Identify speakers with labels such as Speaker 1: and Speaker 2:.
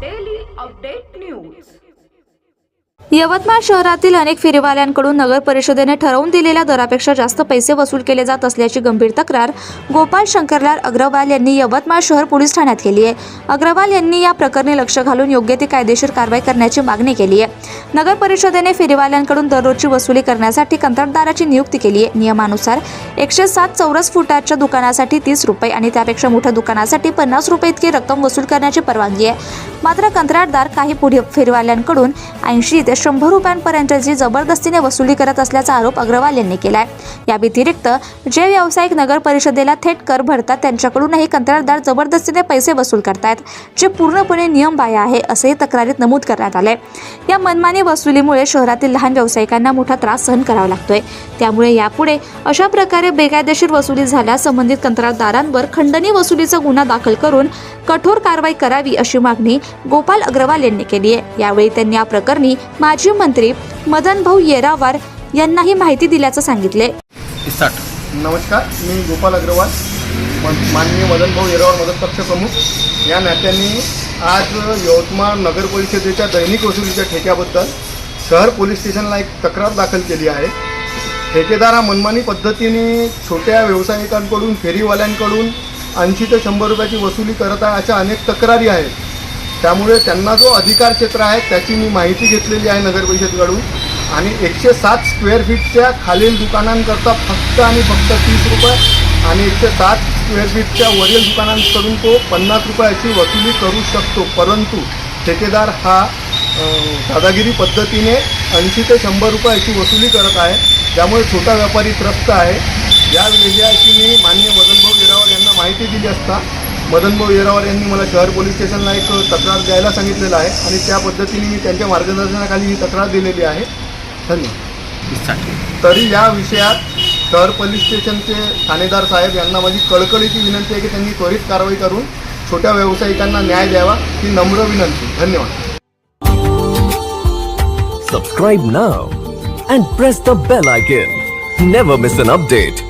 Speaker 1: daily update news.
Speaker 2: Yavatmal शहरातील अनेक फेरीवाल्यांकडून नगर परिषदेने ठरवून दिलेल्या दरापेक्षा जास्त पैसे वसूल केले जात असल्याची गंभीर तक्रार गोपाल शंकरलाल अग्रवाल यांनी यवतमाळ शहर पोलीस ठाण्यात केली आहे. अग्रवाल यांनी या प्रकरणी लक्ष घालून योग्य ती कायदेशीर कारवाई करण्याची मागणी केली आहे. नगर परिषदेने फेरीवाल्यांकडून दररोजची वसुली करण्यासाठी कंत्राटदाराची नियुक्ती केली आहे. नियमानुसार एकशे सात चौरस फुटाच्या दुकानासाठी तीस रुपये आणि त्यापेक्षा मोठ्या दुकानासाठी पन्नास रुपये इतकी रक्कम वसूल करण्याची परवानगी आहे. मात्र कंत्राटदार काही पुढे फेरीवाल्यांकडून ऐंशी ते शंभर रुपयांपर्यंतची जबरदस्तीने वसुली करत असल्याचा आरोप अग्रवाल यांनी केला आहे या व्यतिरिक्त जे व्यावसायिक नगर परिषदेला थेट कर भरतात त्यांच्याकडूनही कंत्राटदार जबरदस्तीने पैसे वसूल करतायत जे पूर्णपणे नियमबाह्य आहे असेही तक्रारीत नमूद करण्यात आले या मनमानी वसुलीमुळे शहरातील लहान व्यावसायिकांना मोठा त्रास सहन करावा लागतोय. त्यामुळे यापुढे अशा प्रकारे बेकायदेशीर वसुली झाल्यास संबंधित कंत्राटदारांवर खंडणी वसुलीचा गुन्हा दाखल करून कठोर कारवाई करावी अशी मागणी गोपाल अग्रवाल यांनी केली आहे यावेळी त्यांनी या प्रकरणी माजी मंत्री मदन भाऊ येरावार यांनाही माहिती दिल्याचं सांगितले.
Speaker 3: नमस्कार मी गोपाल अग्रवाल म- माननीय मदनभाऊ येरावर मदत पक्ष प्रमुख. या नात्याने आज यवतमाळ नगर परिषदेच्या दैनिक वसुलीच्या ठेक्याबद्दल शहर पोलीस स्टेशनला एक तक्रार दाखल केली आहे. ठेकेदार हा मनमानी पद्धतीने छोट्या व्यावसायिकांकडून फेरीवाल्यांकडून ऐंशी ते शंभर रुपयाची वसुली करत आहे अशा अनेक तक्रारी आहेत. त्यामुळे त्यांना जो अधिकार क्षेत्र आहे त्याची मी माहिती घेतलेली आहे नगर परिषदकडून. आणि एकशे सात स्क्वेअर फीटच्या खालील दुकानांकरता फक्त आणि फक्त तीस रुपये आणि एकशे सात स्क्वेअर फीटच्या वरील दुकानांकडून तो पन्नास रुपयाची वसुली करू शकतो. परंतु ठेकेदार हा दादागिरी पद्धतीने ऐंशी ते शंभर रुपयाची वसुली करत आहे. त्यामुळे छोटा व्यापारी त्रस्त आहे. या विषयाची मी मान्य मदनभाऊ येरावर यांना माहिती दिली असता मदनभाऊ येरावर यांनी मला शहर पोलीस स्टेशनला एक तक्रार द्यायला सांगितलेलं आहे आणि त्या पद्धतीने मी त्यांच्या मार्गदर्शनाखाली ही तक्रार दिलेली आहे. धन्यवाद. तरी या विषयात शहर पोलीस स्टेशनचे ठाणेदार साहेब यांना माझी कळकळीची विनंती आहे की त्यांनी त्वरित कारवाई करून छोट्या व्यावसायिकांना न्याय द्यावा ही नम्र विनंती. धन्यवाद.
Speaker 4: Subscribe now and press the bell icon. Never miss an update.